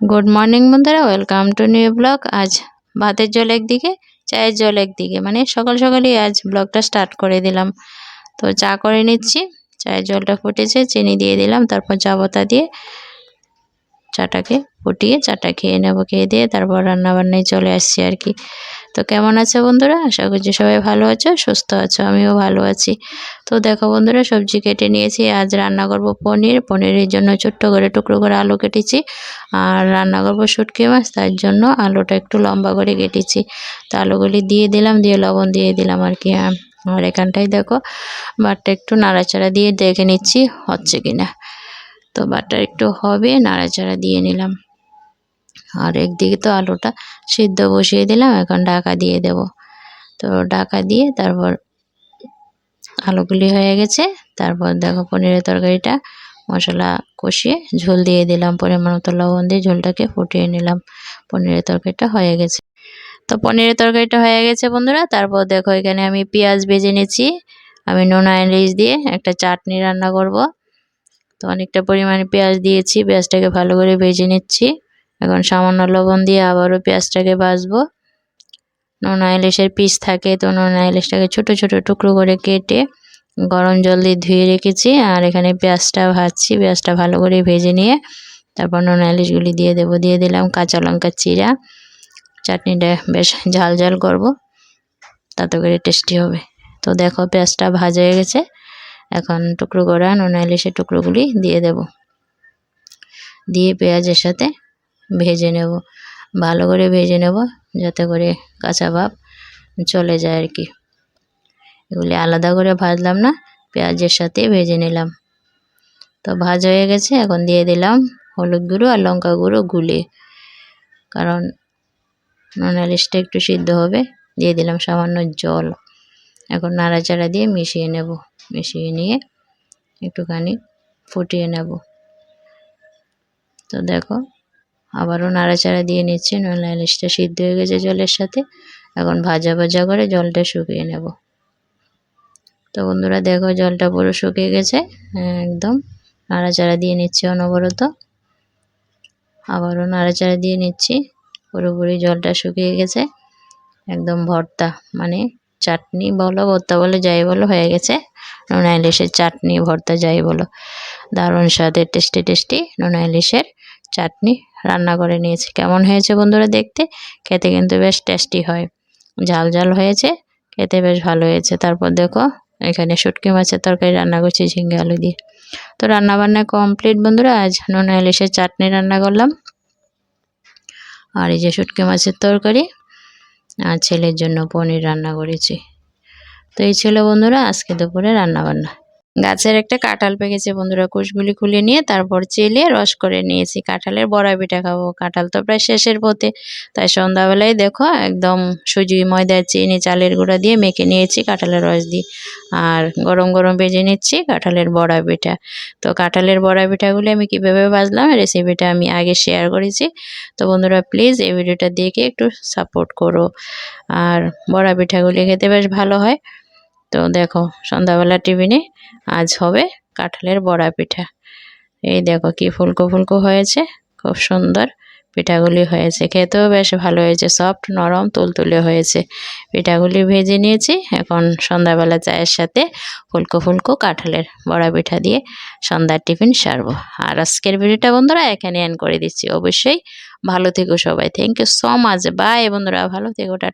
Good morning বন্ধুরা। Welcome to new blog আজ ভাতের জল একদিকে, চায়ের জল একদিকে। মানে সকাল সকালই আজ ব্লগটা স্টার্ট করে দিলাম। তো চা করে নিচ্ছি। চায়ের জলটা ফুটেছে, চিনি দিয়ে দিলাম। তারপর পাতা দিয়ে চাটাকে ফুটিয়ে, চাটা খেয়ে নেব, খেয়ে দিয়ে তারপর রান্নাবান্নায় চলে আসছি আর কি। তো কেমন আছে বন্ধুরা? আশা করছি সবাই ভালো আছো, সুস্থ আছো, আমিও ভালো আছি। তো দেখো বন্ধুরা, সবজি কেটে নিয়েছি, আজ রান্না করব পনির। পনিরের জন্য ছোট্ট করে টুকরো করে আলু কেটেছি। আর রান্না করব শুটকি মাছ, তার জন্য আলুটা একটু লম্বা করে কেটেছি। তো আলুগুলি দিয়ে দিলাম, দিয়ে লবণ দিয়ে দিলাম আর কি আর এখানটায় দেখো, বাটটা একটু নাড়াচাড়া দিয়ে দেখে নিচ্ছি হচ্ছে কিনা। তো বাটার একটু হবে, নাড়াচাড়া দিয়ে নিলাম। আর একদিকে তো আলুটা সিদ্ধ বসিয়ে দিলাম, এখন ঢাকা দিয়ে দেব। তো ঢাকা দিয়ে তারপর আলুগুলি হয়ে গেছে। তারপর দেখো পনিরের তরকারিটা, মশলা কষিয়ে ঝোল দিয়ে দিলাম, পরিমাণ মতো লবণ দিয়ে ঝোলটাকে ফুটিয়ে নিলাম। পনিরের তরকারিটা হয়ে গেছে। তো পনিরের তরকারিটা হয়ে গেছে বন্ধুরা, তারপর দেখো এখানে আমি পেঁয়াজ ভেজে নিয়েছি আমি নোনা ইলিশ দিয়ে একটা চাটনি রান্না করব। তো অনেকটা পরিমাণে পেঁয়াজ দিয়েছি, পেঁয়াজটাকে ভালো করে ভেজে নিচ্ছি। এখন সামান্য লবণ দিয়ে আবারও পেঁয়াজটাকে ভাজবো। নোনা ইলিশের পিস থাকে, তো নোনা ইলিশটাকে ছোট ছোট টুকরো করে কেটে গরম জল দিয়ে ধুয়ে রেখেছি আর এখানে পেঁয়াজটা ভাজছি। পেঁয়াজটা ভালো করে ভেজে নিয়ে তারপর নোনা ইলিশগুলি দিয়ে দেবো। দিয়ে দিলাম কাঁচা লঙ্কা চিরা। চাটনিটা বেশ ঝাল ঝাল করব, তাতে করে টেস্টি হবে। তো দেখো পেঁয়াজটা ভাজা হয়ে গেছে। এখন টুকরো করা নোনা ইলিশের টুকরোগুলি দিয়ে দেব। দিয়ে পেঁয়াজের সাথে ভেজে নেব। ভালো করে ভেজে নেব যাতে করে কাঁচা ভাব চলে যায় আর কি। এগুলি আলাদা করে ভাজলাম না, পেঁয়াজের সাথে ভেজে নিলাম। তো ভাজ হয়ে গেছে, এখন দিয়ে দিলাম হলুদ গুঁড়ো আর লঙ্কা গুঁড়ো গুলে। কারণ নোনালিশটা একটু সিদ্ধ হবে, দিয়ে দিলাম সামান্য জল। এখন নাড়াচাড়া দিয়ে মিশিয়ে নেব। মিশিয়ে নিয়ে একটুখানি ফুটিয়ে নেব। তো দেখো আবারও নাড়াচাড়া দিয়ে নিচ্ছি, নইলে ইলিশটা সিদ্ধ হয়ে গেছে জলের সাথে। এখন ভাজা ভাজা করে জলটা শুকিয়ে নেব। তো বন্ধুরা, দেখো জলটা পুরো শুকিয়ে গেছে একদম। নাড়াচাড়া দিয়ে নিচ্ছি অনবরত। আবারও নাড়াচাড়া দিয়ে নিচ্ছি, পুরোপুরি জলটা শুকিয়ে গেছে। একদম ভর্তা মানে চাটনি বলো, ভর্তা বলো, যাই বলো, হয়ে গেছে। নোনা ইলিশের চাটনি, ভর্তা, যাই বলো। দারুণ স্বাদের, টেস্টি টেস্টি নোনা ইলিশের চাটনি রান্না করে নিয়েছি। কেমন হয়েছে বন্ধুরা দেখতে? খেতে কিন্তু বেশ টেস্টি হয়। ঝাল ঝাল হয়েছে, খেতে বেশ ভালো হয়েছে। তারপর দেখো, এখানে শুটকি মাছের তরকারি, রান্না করছি ঝিঙ্গে আলু দিয়ে। তো রান্না বান্না কমপ্লিট বন্ধুরা, আজ নোনা ইলিশের চাটনি রান্না করলাম। আর এই যে শুটকি মাছের তরকারি, আর ছেলের জন্য পনির রান্না করেছি। তো এই ছিল বন্ধুরা, আজকে দুপুরে রান্না বান্না গাছের একটা কাঁঠাল পেকেছে বন্ধুরা, কুশগুলি খুলে নিয়ে তারপর চেলে রস করে নিয়েছি। কাঁঠালের বড়া পিঠা খাব। কাঁঠাল তো প্রায় শেষের পথে। তাই সন্ধ্যাবেলায় দেখো, একদম সুজি, ময়দা, চিনি, চালের গুঁড়া দিয়ে মেখে নিয়েছি কাঁঠালের রস দিয়ে। আর গরম গরম ভেজে নিচ্ছি কাঁঠালের বড়া পিঠা। তো কাঁঠালের বড়া পিঠাগুলি আমি কীভাবে বাজলাম রেসিপিটা আমি আগে শেয়ার করেছি। তো বন্ধুরা প্লিজ এই ভিডিওটা দেখে একটু সাপোর্ট করো। আর বড়া পিঠাগুলি খেতে বেশ ভালো হয়। তো দেখো, সন্ধ্যাবেলা টিফিনে আজ হবে কাঁঠালের বড়া পিঠা। এই দেখো কি ফুলকো ফুলকো হয়েছে, খুব সুন্দর পিঠাগুলি হয়েছে। খেতেও বেশ ভালো হয়েছে, সফট, নরম, তুলতুলে হয়েছে। পিঠাগুলি ভেজে নিয়েছি, এখন সন্ধ্যাবেলা চায়ের সাথে ফুলকো ফুলকো কাঁঠালের বড়া পিঠা দিয়ে সন্ধ্যার টিফিন সারবো। আর আজকের ভিডিওটা বন্ধুরা এখানে এন করে দিচ্ছি। অবশ্যই ভালো থেকো সবাই। Thank you so much bye বন্ধুরা, ভালো থেকো, টাটা।